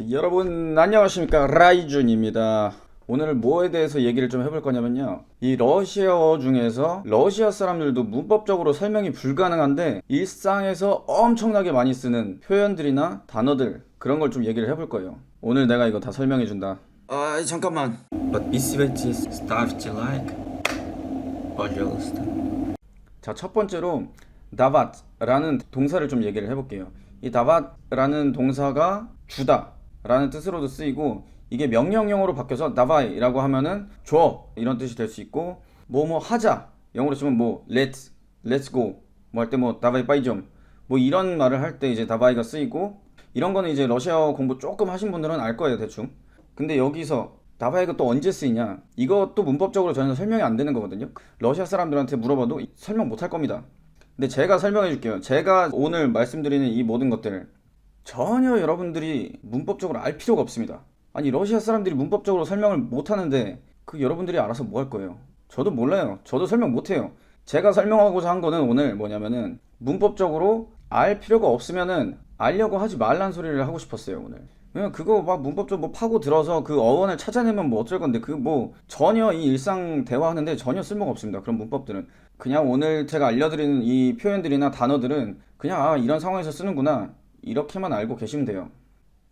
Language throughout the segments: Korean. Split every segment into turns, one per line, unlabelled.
자, 여러분 안녕하십니까 라이준입니다. 오늘 뭐에 대해서 얘기를 좀 해볼 거냐면요. 이 러시아어 중에서 러시아 사람들도 문법적으로 설명이 불가능한데 일상에서 엄청나게 많이 쓰는 표현들이나 단어들 그런 걸 좀 얘기를 해볼 거예요. 오늘 내가 이거 다 설명해 준다. 아 잠깐만.
Подписывайтесь, ставьте лайк. Пожалуйста.
자, 첫 번째로 다밭라는 동사를 좀 얘기를 해볼게요. 이 다밭라는 동사가 주다 라는 뜻으로도 쓰이고 이게 명령형으로 바뀌어서 다바이라고 하면은 줘 이런 뜻이 될 수 있고 뭐 뭐 하자 영어로 치면 뭐 let's let's go 뭐 할 때뭐 다바이 빠이 좀뭐 이런 말을 할 때 이제 다바이가 쓰이고 이런 거는 이제 러시아어 공부 조금 하신 분들은 알 거예요 대충. 근데 여기서 다바이가 또 언제 쓰이냐? 이것도 문법적으로 전혀 설명이 안 되는 거거든요. 러시아 사람들한테 물어봐도 설명 못 할 겁니다. 근데 제가 설명해 줄게요. 제가 오늘 말씀드리는 이 모든 것들 전혀 여러분들이 문법적으로 알 필요가 없습니다. 아니 러시아 사람들이 문법적으로 설명을 못 하는데 그 여러분들이 알아서 뭐 할 거예요? 저도 몰라요. 저도 설명 못 해요. 제가 설명하고자 한 거는 오늘 뭐냐면은 문법적으로 알 필요가 없으면은 알려고 하지 말란 소리를 하고 싶었어요 오늘. 왜냐면 그거 막 문법적으로 뭐 파고 들어서 그 어원을 찾아내면 뭐 어쩔 건데 그 뭐 전혀 이 일상 대화하는데 전혀 쓸모가 없습니다 그런 문법들은. 그냥 오늘 제가 알려드리는 이 표현들이나 단어들은 그냥 아 이런 상황에서 쓰는구나 이렇게만 알고 계시면 돼요.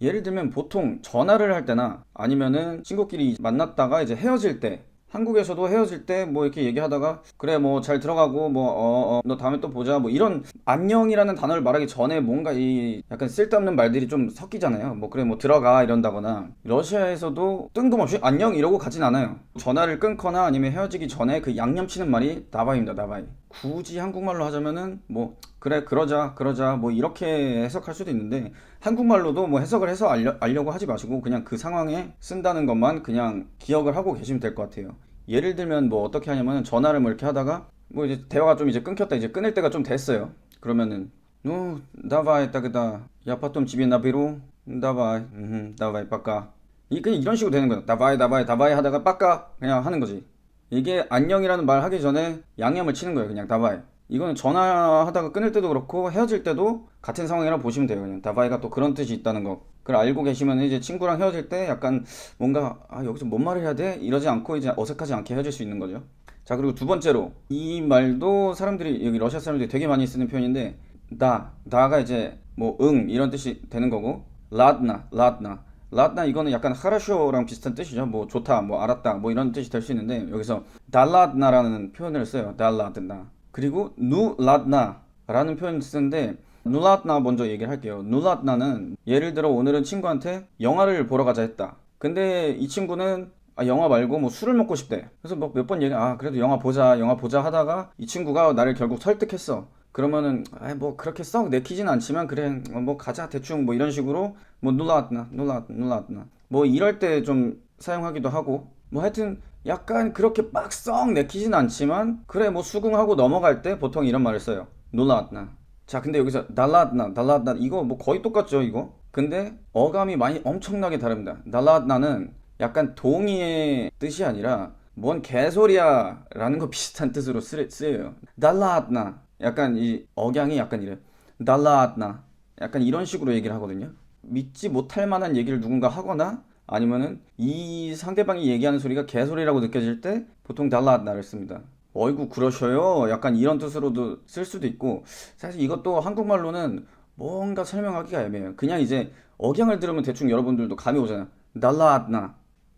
예를 들면 보통 전화를 할 때나 아니면은 친구끼리 만났다가 이제 헤어질 때 한국에서도 헤어질 때 뭐 이렇게 얘기하다가 그래 뭐 잘 들어가고 뭐어어너 다음에 또 보자 뭐 이런 안녕이라는 단어를 말하기 전에 뭔가 이 약간 쓸데없는 말들이 좀 섞이잖아요. 뭐 그래 뭐 들어가 이런다거나. 러시아에서도 뜬금없이 안녕 이러고 가진 않아요 전화를 끊거나 아니면 헤어지기 전에 그 양념치는 말이 나바입니다 나바이 굳이 한국말로 하자면은 뭐 그래 그러자 그러자 뭐 이렇게 해석할 수도 있는데 한국말로도 뭐 해석을 해서 알려, 알려고 하지 마시고 그냥 그 상황에 쓴다는 것만 그냥 기억을 하고 계시면 될 것 같아요 예를 들면 뭐 어떻게 하냐면 전화를 뭐 이렇게 하다가 뭐 이제 대화가 좀 이제 끊겼다 이제 끊을 때가 좀 됐어요 그러면은 ну давай тогда я потом тебе наберу давай 음, давай пока 이 그냥 이런 식으로 되는 거예요. 다바이 다바이 다바이 하다가 빠까 그냥 하는 거지. 이게 안녕이라는 말 하기 전에 양념을 치는 거예요. 그냥 다바이. 이거는 전화하다가 끊을 때도 그렇고 헤어질 때도 같은 상황이라 보시면 돼요. 그냥 다바이가 또 그런 뜻이 있다는 거. 그걸 알고 계시면 이제 친구랑 헤어질 때 약간 뭔가 아, 여기서 뭔 말을 해야 돼? 이러지 않고 이제 어색하지 않게 헤어질 수 있는 거죠. 자 그리고 두 번째로 이 말도 사람들이 여기 러시아 사람들이 되게 많이 쓰는 표현인데 나 나가 이제 뭐 응 이런 뜻이 되는 거고 라드나 라드나 라드나 이거는 약간 하라쇼랑 비슷한 뜻이죠. 뭐 좋다 뭐 알았다 뭐 이런 뜻이 될 수 있는데 여기서 달라드나라는 표현을 써요. 달라드나. 그리고 누라드나라는 표현을 쓰는데 누라드나 먼저 얘기를 할게요. 누라드나는 예를 들어 오늘은 친구한테 영화를 보러 가자 했다. 근데 이 친구는 아, 영화 말고 뭐 술을 먹고 싶대. 그래서 뭐몇번 얘기, 아, 그래도 영화 보자, 영화 보자 하다가 이 친구가 나를 결국 설득했어. 그러면은, 아, 뭐 그렇게 썩 내키진 않지만, 그래, 어, 뭐 가자, 대충 뭐 이런 식으로, 뭐 눌렀나, 눌렀, 눌렀나. 뭐 이럴 때 좀 사용하기도 하고, 뭐 하여튼 약간 그렇게 막 썩 내키진 않지만, 그래, 뭐 수긍하고 넘어갈 때 보통 이런 말을 써요. 눌렀나. 자, 근데 여기서 달라드나, 달라드나, 이거 뭐 거의 똑같죠, 이거? 근데 어감이 많이 엄청나게 다릅니다. 달라드나는 약간 동의의 뜻이 아니라 뭔 개소리야 라는 거 비슷한 뜻으로 쓰, 쓰여요. 달라드나. 약간 이 억양이 약간 이래. 달라드나. 약간 이런 식으로 얘기를 하거든요. 믿지 못할 만한 얘기를 누군가 하거나 아니면은 이 상대방이 얘기하는 소리가 개소리라고 느껴질 때 보통 달라드나를 씁니다. 어이구 그러셔요. 약간 이런 뜻으로도 쓸 수도 있고 사실 이것도 한국말로는 뭔가 설명하기가 애매해요. 그냥 이제 억양을 들으면 대충 여러분들도 감이 오잖아. 달라드나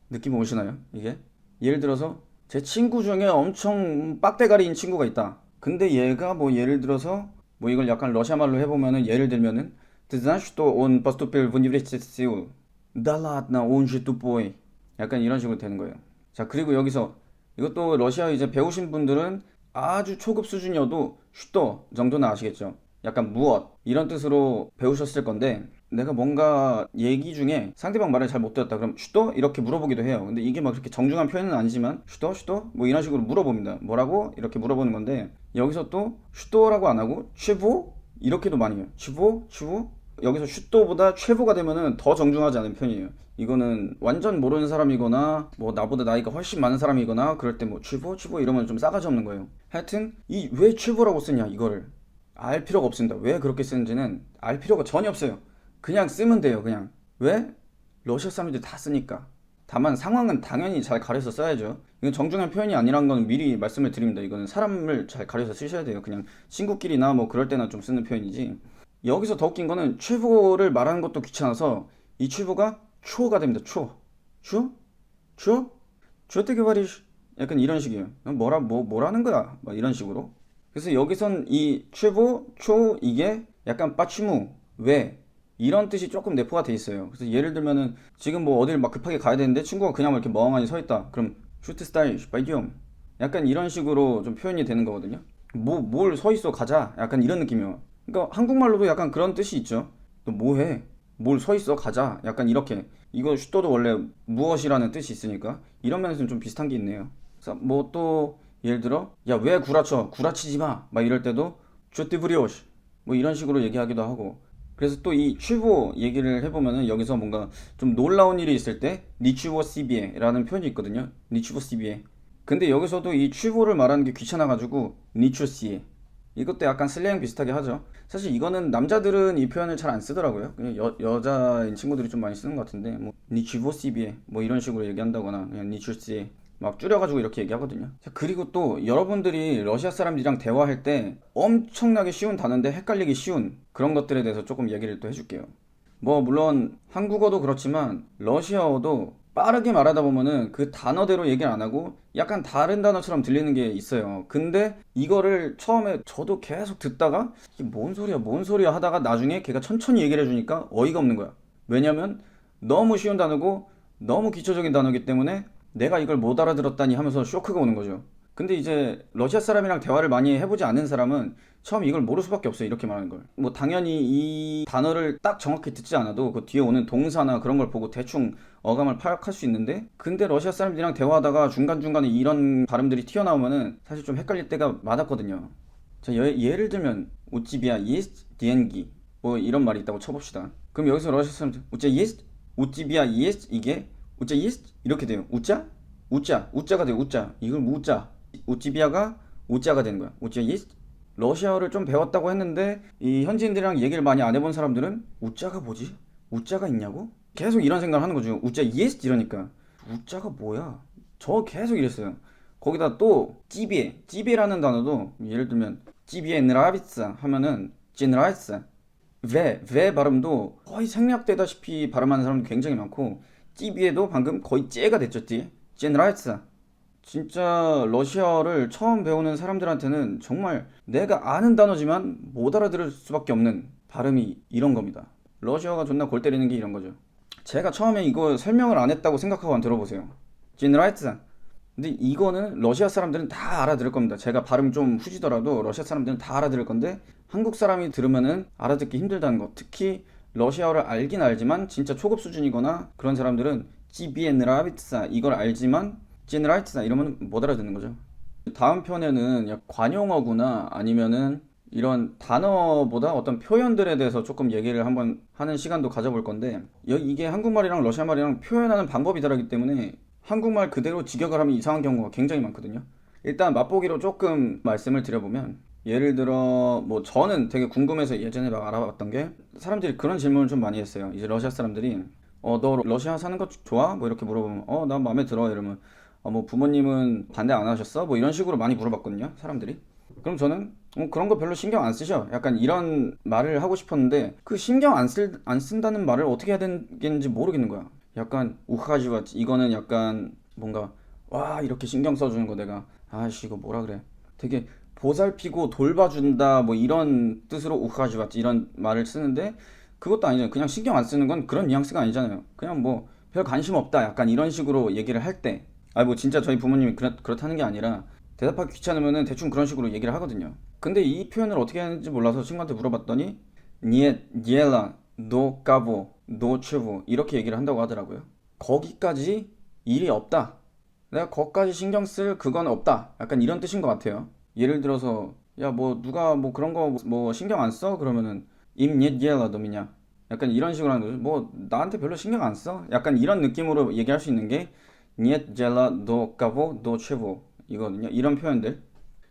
느낌 오시나요? 이게 예를 들어서 제 친구 중에 엄청 빡대가리인 친구가 있다. 근데 얘가 뭐 예를 들어서 뭐 이걸 약간 러시아 말로 해보면은 예를 들면은 Ты знаешь, что он поступил в университет Сеул? Да ладно, он же тупой. 약간 이런 식으로 되는 거예요. 자 그리고 여기서 이것도 러시아 이제 배우신 분들은 아주 초급 수준이어도 슈터 정도는 아시겠죠? 약간 무엇 이런 뜻으로 배우셨을 건데 내가 뭔가 얘기 중에 상대방 말을 잘 못 들었다. 그럼 슈터 이렇게 물어보기도 해요. 근데 이게 막 그렇게 정중한 표현은 아니지만 슈터 슈터 뭐 이런 식으로 물어봅니다. 뭐라고? 이렇게 물어보는 건데 여기서 또 슈터라고 안 하고 최보 이렇게도 많이 해요 최보 최보 여기서 슈터보다 최보가 되면은 더 정중하지 않은 편이에요. 이거는 완전 모르는 사람이거나 뭐 나보다 나이가 훨씬 많은 사람이거나 그럴 때 뭐 최보 최보 이러면 좀 싸가지 없는 거예요. 하여튼 이 왜 최보라고 쓰냐? 이거를. 알 필요가 없습니다. 왜 그렇게 쓰는지는 알 필요가 전혀 없어요. 그냥 쓰면 돼요. 그냥 왜? 러시아 사람들이 다 쓰니까. 다만 상황은 당연히 잘 가려서 써야죠. 이건 정중한 표현이 아니란 건 미리 말씀을 드립니다. 이거는 사람을 잘 가려서 쓰셔야 돼요. 그냥 친구끼리나 뭐 그럴 때나 좀 쓰는 표현이지. 여기서 더 웃긴 거는 최고를 말하는 것도 귀찮아서 이 최고가 추어가 됩니다. 추어. 추어? 추어? 추어 되게 말이 약간 이런 식이에요. 뭐라 뭐 뭐라는 거야? 막 이런 식으로. 그래서 여기선 이 최고, 초 이게 약간 빠치무 왜 이런 뜻이 조금 내포가 돼 있어요. 그래서 예를 들면은 지금 뭐 어딜 막 급하게 가야 되는데 친구가 그냥 막 이렇게 멍하니 서 있다. 그럼 슈트 스타일 바이디움 약간 이런 식으로 좀 표현이 되는 거거든요. 뭐 뭘 서 있어 가자. 약간 이런 느낌이에요. 그러니까 한국말로도 약간 그런 뜻이 있죠. 너 뭐 해? 뭘 서 있어 가자. 약간 이렇게 이거 슈터도 원래 무엇이라는 뜻이 있으니까 이런 면에서는 좀 비슷한 게 있네요. 그래서 뭐 또 예를 들어 야 왜 구라쳐 구라치지 마 막 이럴 때도 쭈띠브리오시 뭐 이런 식으로 얘기하기도 하고 그래서 또 이 취보 얘기를 해보면은 여기서 뭔가 좀 놀라운 일이 있을 때 니취보 시비에라는 표현이 있거든요. 니취보 시비에. 근데 여기서도 이 취보를 말하는 게 귀찮아가지고 니추 시에. 이것도 약간 슬랭 비슷하게 하죠. 사실 이거는 남자들은 이 표현을 잘 안 쓰더라고요. 그냥 여, 여자인 친구들이 좀 많이 쓰는 것 같은데 뭐 니취보 시비에 뭐 이런 식으로 얘기한다거나 그냥 니추 시에 막 줄여가지고 이렇게 얘기하거든요. 자, 그리고 또 여러분들이 러시아 사람들이랑 대화할 때 엄청나게 쉬운 단어인데 헷갈리기 쉬운 그런 것들에 대해서 조금 얘기를 또 해줄게요. 뭐 물론 한국어도 그렇지만 러시아어도 빠르게 말하다 보면은 그 단어대로 얘기를 안 하고 약간 다른 단어처럼 들리는 게 있어요. 근데 이거를 처음에 저도 계속 듣다가 이게 뭔 소리야, 뭔 소리야 하다가 나중에 걔가 천천히 얘기를 해주니까 어이가 없는 거야. 왜냐면 너무 쉬운 단어고 너무 기초적인 단어이기 때문에 내가 이걸 못 알아들었다니 하면서 쇼크가 오는 거죠. 근데 이제 러시아 사람이랑 대화를 많이 해보지 않은 사람은 처음 이걸 모를 수밖에 없어요. 이렇게 말하는 걸. 뭐 당연히 이 단어를 딱 정확히 듣지 않아도 그 뒤에 오는 동사나 그런 걸 보고 대충 어감을 파악할 수 있는데 근데 러시아 사람들이랑 대화하다가 중간중간에 이런 발음들이 튀어나오면은 사실 좀 헷갈릴 때가 많았거든요. 자, 예, 를 들면 우찌비아 예스 디엔기 뭐 이런 말이 있다고 쳐봅시다. 그럼 여기서 러시아 사람들 우찌 예스 우찌비아 예스 이게 우짜 이스트 이렇게 되면 우짜? 우짜. 우짜가 돼요. 우짜. 이걸 무자 우찌비아가 우짜가 되는 거야. 우짜 이스트 러시아어를 좀 배웠다고 했는데 이 현지인들이랑 얘기를 많이 안 해본 사람들은 우짜가 뭐지? 우짜가 있냐고? 계속 이런 생각을 하는 거죠. 우짜 이스트 이러니까. 우짜가 뭐야? 저 계속 이랬어요. 거기다 또 찌비에. 찌비라는 단어도 예를 들면 찌비에 느라비스 하면은 찌느라이스. 왜, 왜 발음도 거의 생략되다시피 발음하는 사람도 굉장히 많고 띠비에도 방금 거의 째가 됐죠 띠. 제너라이츠. 진짜 러시아를 처음 배우는 사람들한테는 정말 내가 아는 단어지만 못 알아들을 수밖에 없는 발음이 이런 겁니다. 러시아가 존나 골 때리는 게 이런 거죠. 제가 처음에 이거 설명을 안 했다고 생각하고 안 들어보세요. 진라이트. 근데 이거는 러시아 사람들은 다 알아들을 겁니다. 제가 발음 좀 후지더라도 러시아 사람들은 다 알아들을 건데 한국 사람이 들으면 알아듣기 힘들다는 거. 특히 러시아어를 알긴 알지만 진짜 초급 수준이거나 그런 사람들은 찌비엔라비트사 이걸 알지만 찐라이트사 이러면 못 알아듣는 거죠. 다음 편에는 약 관용어구나 아니면은 이런 단어보다 어떤 표현들에 대해서 조금 얘기를 한번 하는 시간도 가져볼 건데 여- 이게 한국말이랑 러시아말이랑 표현하는 방법이 다르기 때문에 한국말 그대로 직역을 하면 이상한 경우가 굉장히 많거든요. 일단 맛보기로 조금 말씀을 드려보면 예를 들어 뭐 저는 되게 궁금해서 예전에 막 알아봤던 게 사람들이 그런 질문을 좀 많이 했어요. 이제 러시아 사람들이 어 너 러시아 사는 거 좋아? 뭐 이렇게 물어보면 어난 마음에 들어 이러면 어 뭐 부모님은 반대 안 하셨어? 뭐 이런 식으로 많이 물어봤거든요. 사람들이. 그럼 저는 어, 그런 거 별로 신경 안 쓰셔. 약간 이런 말을 하고 싶었는데 그 신경 안 쓸 안 쓴다는 말을 어떻게 해야 되는지 모르겠는 거야. 약간 우하지와 이거는 약간 뭔가 와 이렇게 신경 써주는 거 내가 아씨 이거 뭐라 그래. 되게 보살피고 돌봐준다 뭐 이런 뜻으로 우하지와 이런 말을 쓰는데 그것도 아니잖아요. 그냥 신경 안 쓰는 건 그런 뉘앙스가 아니잖아요. 그냥 뭐 별 관심 없다. 약간 이런 식으로 얘기를 할 때. 아, 뭐 진짜 저희 부모님이 그렇, 그렇다는 게 아니라 대답하기 귀찮으면은 대충 그런 식으로 얘기를 하거든요. 근데 이 표현을 어떻게 하는지 몰라서 친구한테 물어봤더니 니에 니엘라 노 까보 노 최보 이렇게 얘기를 한다고 하더라고요. 거기까지 일이 없다. 내가 거기까지 신경 쓸 그건 없다. 약간 이런 뜻인 것 같아요. 예를 들어서 야 뭐 누가 뭐 그런 거 뭐 신경 안 써? 그러면은 임니에 예라 놈이냐? 약간 이런 식으로 하는 거죠. 뭐 나한테 별로 신경 안 써? 약간 이런 느낌으로 얘기할 수 있는 게 niet 도 최보 이거든요. 이런 표현들.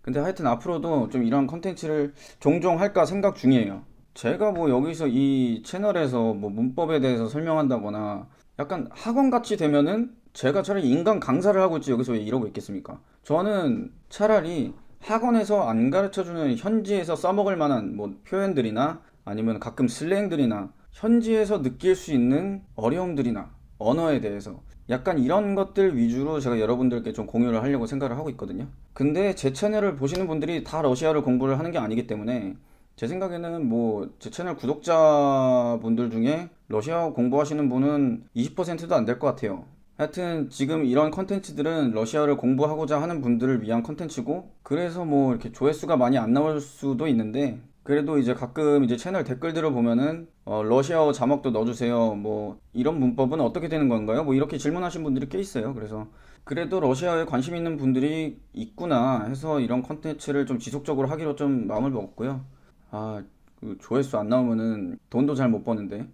근데 하여튼 앞으로도 좀 이런 컨텐츠를 종종 할까 생각 중이에요. 제가 뭐 여기서 이 채널에서 뭐 문법에 대해서 설명한다거나 약간 학원 같이 되면은 제가 차라리 인간 강사를 하고 있지 여기서 왜 이러고 있겠습니까? 저는 차라리 학원에서 안 가르쳐주는 현지에서 써먹을 만한 뭐 표현들이나 아니면 가끔 슬랭들이나 현지에서 느낄 수 있는 어려움들이나 언어에 대해서 약간 이런 것들 위주로 제가 여러분들께 좀 공유를 하려고 생각을 하고 있거든요. 근데 제 채널을 보시는 분들이 다 러시아를 공부를 하는 게 아니기 때문에 제 생각에는 뭐 제 채널 구독자분들 중에 러시아 공부하시는 분은 20%도 안 될 것 같아요. 하여튼 지금 이런 컨텐츠들은 러시아를 공부하고자 하는 분들을 위한 컨텐츠고 그래서 뭐 이렇게 조회수가 많이 안 나올 수도 있는데 그래도 이제 가끔 이제 채널 댓글들을 보면은 어, 러시아어 자막도 넣어주세요. 뭐 이런 문법은 어떻게 되는 건가요? 뭐 이렇게 질문하신 분들이 꽤 있어요. 그래서 그래도 러시아에 관심 있는 분들이 있구나 해서 이런 컨텐츠를 좀 지속적으로 하기로 좀 마음을 먹었고요. 아, 그 조회수 안 나오면은 돈도 잘 못 버는데.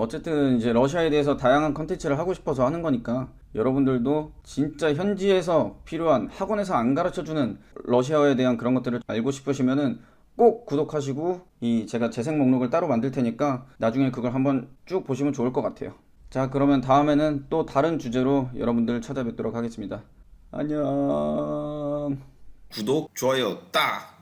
어쨌든 이제 러시아에 대해서 다양한 컨텐츠를 하고 싶어서 하는 거니까 여러분들도 진짜 현지에서 필요한 학원에서 안 가르쳐 주는 러시아어에 대한 그런 것들을 알고 싶으시면은 꼭 구독하시고 이 제가 재생 목록을 따로 만들 테니까 나중에 그걸 한번 쭉 보시면 좋을 것 같아요. 자, 그러면 다음에는 또 다른 주제로 여러분들 찾아뵙도록 하겠습니다. 안녕.
구독, 좋아요, 딱!